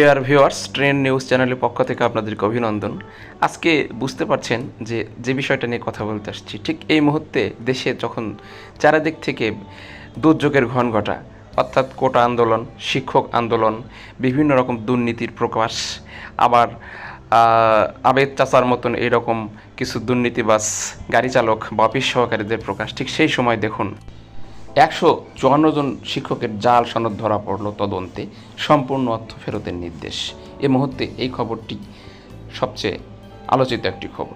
Dear viewers train news চ্যানেলের পক্ষ থেকে আপনাদেরকে অভিনন্দন। আজকে বুঝতে পারছেন যে যে বিষয়টা নিয়ে কথা বলতে আসছি, ঠিক এই মুহূর্তে দেশে যখন চারিদিক থেকে দুর্যোগের ঘন ঘটা, অর্থাৎ কোটা আন্দোলন, শিক্ষক আন্দোলন, বিভিন্ন রকম দুর্নীতির প্রকাশ, আবার আবেদ চাচার মতন এরকম কিছু দুর্নীতিবাস গাড়ি চালক বা অফিস সহকারীদের প্রকাশ, ঠিক সেই সময় দেখুন। একশো চুয়ান্ন জন শিক্ষকের জাল সনদ ধরা পড়ল তদন্তে, সম্পূর্ণ অর্থ ফেরতের নির্দেশ। এ মুহূর্তে এই খবরটি সবচেয়ে আলোচিত একটি খবর।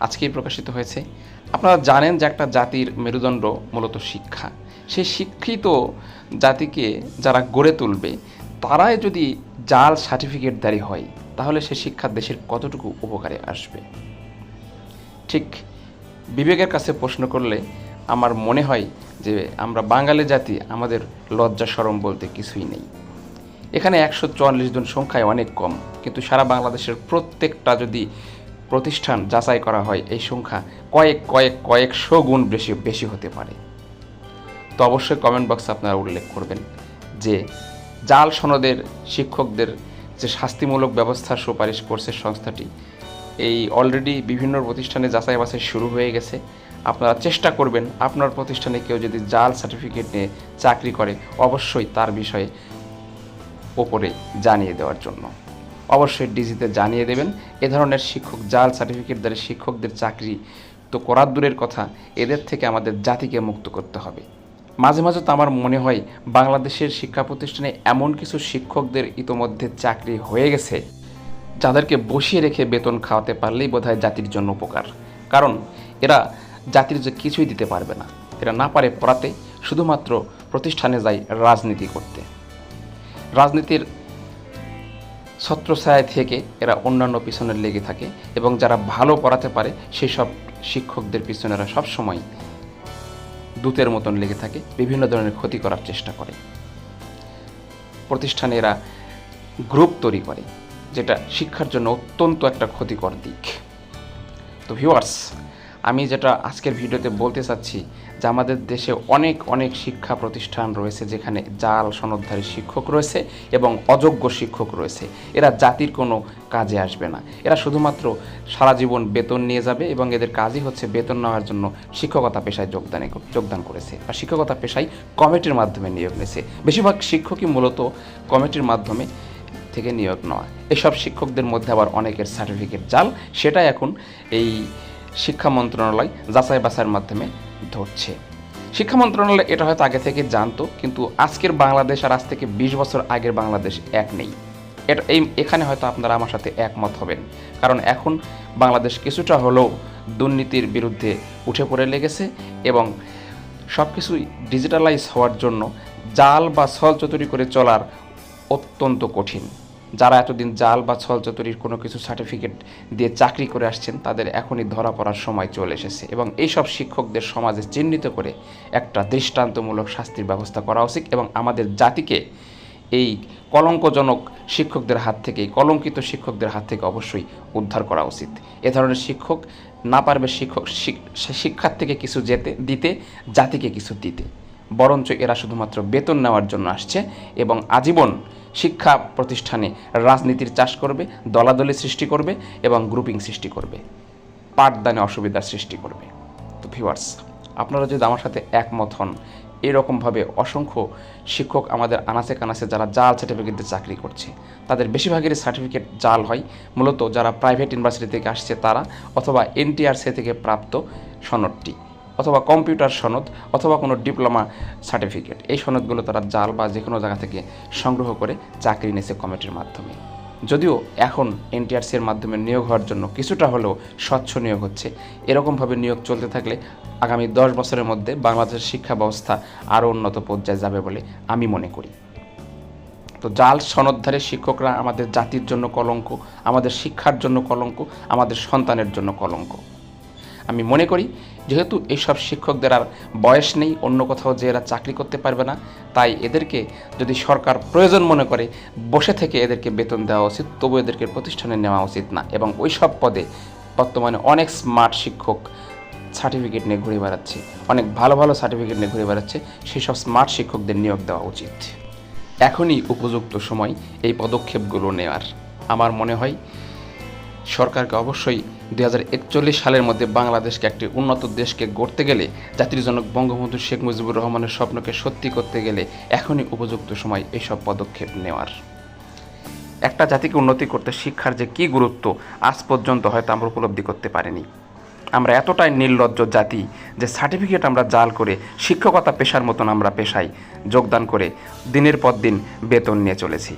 আজকেই প্রকাশিত হয়েছে। আপনারা জানেন যে একটা জাতির মেরুদণ্ড মূলত শিক্ষা। সেই শিক্ষিত জাতিকে যারা গড়ে তুলবে, তারাই যদি জাল সার্টিফিকেট সার্টিফিকেটধারী হয়, তাহলে সে শিক্ষা দেশের কতটুকু উপকারে আসবে? ঠিক বিবেকের কাছে প্রশ্ন করলে আমার মনে হয় যে আমরা বাঙালি জাতি, আমাদের লজ্জা সরম বলতে কিছুই নেই। এখানে একশো চুয়াল্লিশ জন সংখ্যায় অনেক কম, কিন্তু সারা বাংলাদেশের প্রত্যেকটা যদি প্রতিষ্ঠান যাচাই করা হয়, এই সংখ্যা কয়েক কয়েক, কয়েকশো গুণ বেশি বেশি হতে পারে। তো অবশ্যই কমেন্ট বক্সে আপনারা উল্লেখ করবেন যে জাল সনদের শিক্ষকদের যে শাস্তিমূলক ব্যবস্থার সুপারিশ করছে সংস্থাটি, এই অলরেডি বিভিন্ন প্রতিষ্ঠানে যাচাই বাছাই শুরু হয়ে গেছে। আপনারা চেষ্টা করবেন আপনার প্রতিষ্ঠানে কেউ যদি জাল সার্টিফিকেট নিয়ে চাকরি করে, অবশ্যই তার বিষয়ে ওপরে জানিয়ে দেওয়ার জন্য। অবশ্যই ডিজিতে জানিয়ে দেবেন। এ ধরনের শিক্ষক, জাল সার্টিফিকেট দ্বারা শিক্ষকদের চাকরি তো করার দূরের কথা, এদের থেকে আমাদের জাতিকে মুক্ত করতে হবে। মাঝে মাঝে তো আমার মনে হয়, বাংলাদেশের শিক্ষা প্রতিষ্ঠানে এমন কিছু শিক্ষকদের ইতোমধ্যে চাকরি হয়ে গেছে, যাদেরকে বসিয়ে রেখে বেতন খাওয়াতে পারলেই বোধহয় জাতির জন্য উপকার। কারণ, এরা জাতির যে কিছুই দিতে পারবে না, এরা না পারে পড়াতে, শুধুমাত্র প্রতিষ্ঠানে যায় রাজনীতি করতে। রাজনীতির ছত্রছায়া থেকে এরা অন্যান্য পিছনে লেগে থাকে এবং যারা ভালো পড়াতে পারে সেই সব শিক্ষকদের পিছনে এরা সবসময় দূতের মতন লেগে থাকে, বিভিন্ন ধরনের ক্ষতি করার চেষ্টা করে। প্রতিষ্ঠানে এরা গ্রুপ তৈরি করে, যেটা শিক্ষার জন্য অত্যন্ত একটা ক্ষতিকর দিক। তো ভিউয়ার্স আমি যেটা আজকের ভিডিওতে বলতে চাচ্ছি যে আমাদের দেশে অনেক অনেক শিক্ষা প্রতিষ্ঠান রয়েছে যেখানে জাল সনদধারী শিক্ষক রয়েছে এবং অযোগ্য শিক্ষক রয়েছে। এরা জাতির কোনো কাজে আসবে না। এরা শুধুমাত্র সারা জীবন বেতন নিয়ে যাবে এবং এদের কাজই হচ্ছে বেতন নেওয়ার জন্য শিক্ষকতা পেশায় যোগদানে, যোগদান করেছে। আর শিক্ষকতা পেশায় কমিটির মাধ্যমে নিয়োগ নিয়েছে। বেশিরভাগ শিক্ষকই মূলত কমিটির মাধ্যমে থেকে নিয়োগ নেওয়া। এসব শিক্ষকদের মধ্যে আবার অনেকের সার্টিফিকেট জাল। সেটা এখন এই শিক্ষা মন্ত্রণালয় যাচাই বাছাইয়ের মাধ্যমে ধরছে। শিক্ষা মন্ত্রণালয় এটা হয়তো আগে থেকে জানতো, কিন্তু আজকের বাংলাদেশ আর আজ থেকে বিশ বছর আগের বাংলাদেশ এক নেই। এটা, এই, এখানে হয়তো আপনারা আমার সাথে একমত হবেন, কারণ এখন বাংলাদেশ কিছুটা হলেও দুর্নীতির বিরুদ্ধে উঠে পড়ে লেগেছে এবং সব কিছুই ডিজিটালাইজ হওয়ার জন্য জাল বা ছল চতুরি করে চলার অত্যন্ত কঠিন। যারা এতদিন জাল বা ছল চতুরির কোনো কিছু সার্টিফিকেট দিয়ে চাকরি করে আসছেন, তাদের এখনই ধরা পড়ার সময় চলে এসেছে এবং এইসব শিক্ষকদের সমাজে চিহ্নিত করে একটা দৃষ্টান্তমূলক শাস্তির ব্যবস্থা করা উচিত এবং আমাদের জাতিকে এই কলঙ্কজনক শিক্ষকদের হাত থেকে কলঙ্কিত শিক্ষকদের হাত থেকে অবশ্যই উদ্ধার করা উচিত। এ ধরনের শিক্ষক না পারবে শিক্ষক শিক- শিক্ষার থেকে কিছু যেতে, দিতে, জাতিকে কিছু দিতে। বরঞ্চ এরা শুধুমাত্র বেতন নেওয়ার জন্য আসছে এবং আজীবন শিক্ষা প্রতিষ্ঠানে রাজনীতির চাষ করবে, দলাদলি সৃষ্টি করবে এবং গ্রুপিং সৃষ্টি করবে, পাঠদানে অসুবিধার সৃষ্টি করবে। তো ভিউয়ার্স আপনারা যদি আমার সাথে একমত হন, এরকমভাবে অসংখ্য শিক্ষক আমাদের আনাচে কানাচে যারা জাল সার্টিফিকেট দিয়ে চাকরি করছে, তাদের বেশিরভাগেরই সার্টিফিকেট জাল হয়। মূলত যারা প্রাইভেট ইউনিভার্সিটি থেকে আসছে তারা অথবা এনটিআরসি থেকে প্রাপ্ত সনদটি। অথবা কম্পিউটার সনদ অথবা কোনো ডিপ্লোমা সার্টিফিকেট। এই সনদগুলো তারা জাল বা যে কোনো জায়গা থেকে সংগ্রহ করে চাকরি নিয়েছে কমিটির মাধ্যমে। যদিও এখন এনটিআরসির মাধ্যমে নিয়োগ হওয়ার জন্য কিছুটা হলেও স্বচ্ছ নিয়োগ হচ্ছে। এরকমভাবে নিয়োগ চলতে থাকলে আগামী দশ বছরের মধ্যে বাংলাদেশের শিক্ষা ব্যবস্থা আরও উন্নত পর্যায়ে যাবে বলে আমি মনে করি। তো জাল সনদধারী শিক্ষকরা আমাদের জাতির জন্য কলঙ্ক, আমাদের শিক্ষার জন্য কলঙ্ক, আমাদের সন্তানের জন্য কলঙ্ক। আমি মনে করি, যেহেতু এইসব শিক্ষকদের আর বয়স নেই, অন্য কোথাও যে এরা চাকরি করতে পারবে না, তাই এদেরকে যদি সরকার প্রয়োজন মনে করে, বসে থেকে এদেরকে বেতন দেওয়া উচিত, তবু এদেরকে প্রতিষ্ঠানে নেওয়া উচিত না। এবং ওই সব পদে বর্তমানে অনেক স্মার্ট শিক্ষক সার্টিফিকেট নিয়ে ঘুরে বেড়াচ্ছে, অনেক ভালো ভালো সার্টিফিকেট নিয়ে ঘুরে বেড়াচ্ছে সেই সব স্মার্ট শিক্ষকদের নিয়োগ দেওয়া উচিত। এখনই উপযুক্ত সময় এই পদক্ষেপগুলো নেওয়ার আমার মনে হয়, সরকারকে অবশ্যই দুই হাজার একচল্লিশ সালের মধ্যে বাংলাদেশকে একটি উন্নত দেশকে গড়তে গেলে জাতির জনক বঙ্গবন্ধু শেখ মুজিবুর রহমানের স্বপ্নকে সত্যি করতে গেলে এখনই উপযুক্ত সময় এইসব পদক্ষেপ নেওয়ার। একটা জাতিকে উন্নতি করতে শিক্ষার যে কী গুরুত্ব, আজ পর্যন্ত হয়তো আমরা উপলব্ধি করতে পারিনি। আমরা এতটাই নির্লজ্জ জাতি যে সার্টিফিকেট আমরা জাল করে, শিক্ষকতা পেশার মতন আমরা পেশায় যোগদান করে দিনের পর দিন বেতন নিয়ে চলেছি।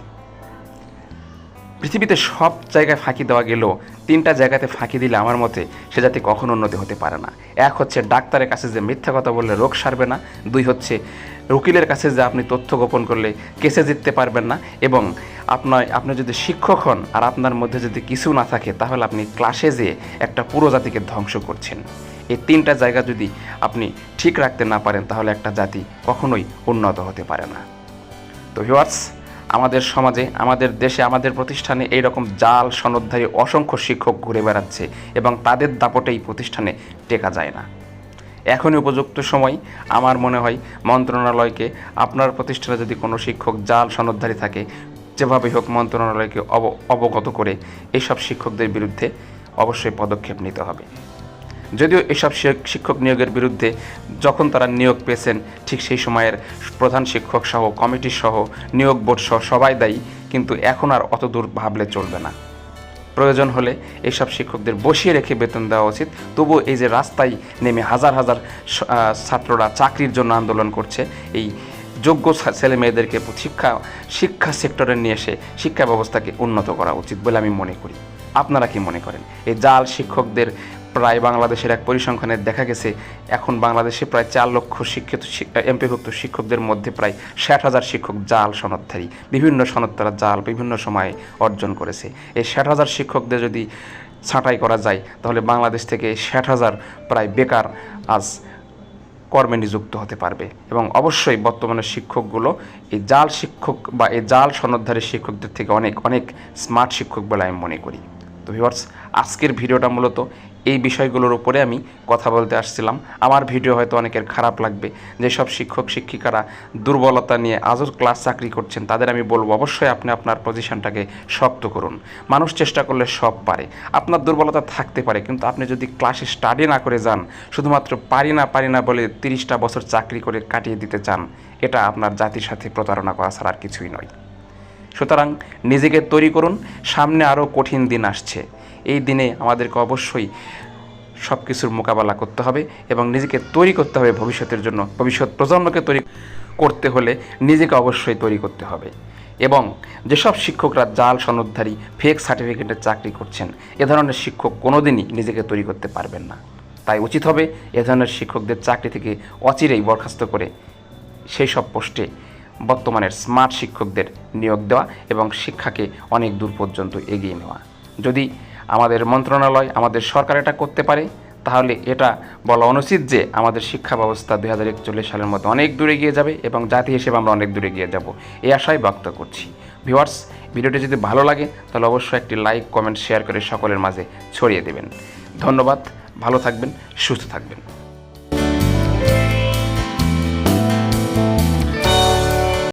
পৃথিবীতে সব জায়গায় ফাঁকি দেওয়া গেলেও তিনটা জায়গাতে ফাঁকি দিলে আমার মতে সে জাতি কখনো উন্নতি হতে পারে না। এক হচ্ছে ডাক্তারের কাছে যে মিথ্যা কথা বললে রোগ সারবে না, দুই হচ্ছে উকিলের কাছে যে আপনি তথ্য গোপন করলে কেসে জিততে পারবেন না, এবং আপনার, আপনি যদি শিক্ষক হন আর আপনার মধ্যে যদি কিছু না থাকে, তাহলে আপনি ক্লাসে যেয়ে একটা পুরো জাতিকে ধ্বংস করছেন। এই তিনটা জায়গা যদি আপনি ঠিক রাখতে না পারেন, তাহলে একটা জাতি কখনোই উন্নত হতে পারে না। তো ভিওয়ার্স আমাদের সমাজে, আমাদের দেশে, আমাদের প্রতিষ্ঠানে এই রকম জাল, সনদধারী, অসংখ্য শিক্ষক ঘুরে বেড়াচ্ছে এবং তাদের দাপটে এই প্রতিষ্ঠানে টেকা যায় না। এখনই উপযুক্ত সময়। আমার মনে হয় মন্ত্রণালয়কে, আপনার প্রতিষ্ঠানে যদি কোনো শিক্ষক জাল, সনদধারী থাকে যেভাবে হোক মন্ত্রণালয়কে অব, অবগত করে, এইসব শিক্ষকদের বিরুদ্ধে অবশ্যই পদক্ষেপ নিতে হবে। যদিও এসব শিক্ষক নিয়োগের বিরুদ্ধে যখন তারা নিয়োগ পেয়েছেন, ঠিক সেই সময়ের প্রধান শিক্ষক সহ, কমিটি সহ, নিয়োগ বোর্ড সহ সবাই দায়ী, কিন্তু এখন আর অত দূর ভাবলে চলবে না। প্রয়োজন হলে এইসব শিক্ষকদের বসিয়ে রেখে বেতন দেওয়া উচিত। তবুও এই যে রাস্তায় নেমে হাজার হাজার ছাত্ররা চাকরির জন্য আন্দোলন করছে, এই যোগ্য ছেলে মেয়েদেরকে শিক্ষা শিক্ষা সেক্টরে নিয়ে এসে শিক্ষা ব্যবস্থাকে উন্নত করা উচিত বলে আমি মনে করি। আপনারা কি মনে করেন? এই জাল শিক্ষকদের প্রায় বাংলাদেশের এক পরিসংখ্যানে দেখা গেছে, এখন বাংলাদেশে প্রায় চার লক্ষ শিক্ষিত এমপিভুক্ত শিক্ষকদের মধ্যে প্রায় ষাট হাজার শিক্ষক জাল সনদধারী। বিভিন্ন সনদ তারা জাল বিভিন্ন সময়ে অর্জন করেছে। এই ষাট হাজার শিক্ষকদের যদি ছাঁটাই করা যায়, তাহলে বাংলাদেশ থেকে ষাট হাজার প্রায় বেকার আজ কর্মে নিযুক্ত হতে পারবে। এবং অবশ্যই বর্তমানে শিক্ষকগুলো এই জাল শিক্ষক বা এই জাল সনদধারী শিক্ষকদের থেকে অনেক অনেক স্মার্ট শিক্ষক বলে আমি মনে করি। তো ভিউয়ার্স আজকের ভিডিওটা মূলত এই বিষয়গুলোর উপরে আমি কথা বলতে আসছিলাম। আমার ভিডিও হয়তো অনেকের খারাপ লাগবে। যেসব শিক্ষক, শিক্ষিকারা দুর্বলতা নিয়ে আজও ক্লাস চাকরি করছেন, তাদের আমি বলব, অবশ্যই আপনি আপনার পজিশনটাকে শক্ত করুন। মানুষ চেষ্টা করলে সব পারে। আপনার দুর্বলতা থাকতে পারে, কিন্তু আপনি যদি ক্লাসে স্টাডি না করে যান, শুধুমাত্র পারি না পারি না বলে তিরিশটা বছর চাকরি করে কাটিয়ে দিতে চান, এটা আপনার জাতির সাথে প্রতারণা করা ছাড়া আর কিছুই নয়। সুতরাং নিজেকে তৈরি করুন। সামনে আরও কঠিন দিন আসছে। এই দিনে আমাদেরকে অবশ্যই সব কিছুর মোকাবেলা করতে হবে এবং নিজেকে তৈরি করতে হবে ভবিষ্যতের জন্য। ভবিষ্যৎ প্রজন্মকে তৈরি করতে হলে নিজেকে অবশ্যই তৈরি করতে হবে। এবং যেসব শিক্ষকরা জাল সনদধারী ফেক সার্টিফিকেটের চাকরি করছেন, এ ধরনের শিক্ষক কোনোদিনই নিজেকে তৈরি করতে পারবেন না। তাই উচিত হবে এ ধরনের শিক্ষকদের চাকরি থেকে অচিরেই বরখাস্ত করে সেই সব পোস্টে বর্তমানের স্মার্ট শিক্ষকদের নিয়োগ দেওয়া এবং শিক্ষাকে অনেক দূর পর্যন্ত এগিয়ে নেওয়া। যদি আমাদের মন্ত্রণালয় আমাদের সরকার এটা করতে পারে, তাহলে এটা বলা অনুচিত যে আমাদের শিক্ষা ব্যবস্থা দু হাজার একচল্লিশ সালের মধ্যে অনেক দূরে গিয়ে যাবে এবং জাতি হিসেবে আমরা অনেক দূরে গিয়ে যাব। এই আশাই ব্যক্ত করছি। ভিওয়ার্স ভিডিওটি যদি ভালো লাগে, তাহলে অবশ্যই একটি লাইক, কমেন্ট, শেয়ার করে সকলের মাঝে ছড়িয়ে দেবেন। ধন্যবাদ, ভালো থাকবেন, সুস্থ থাকবেন।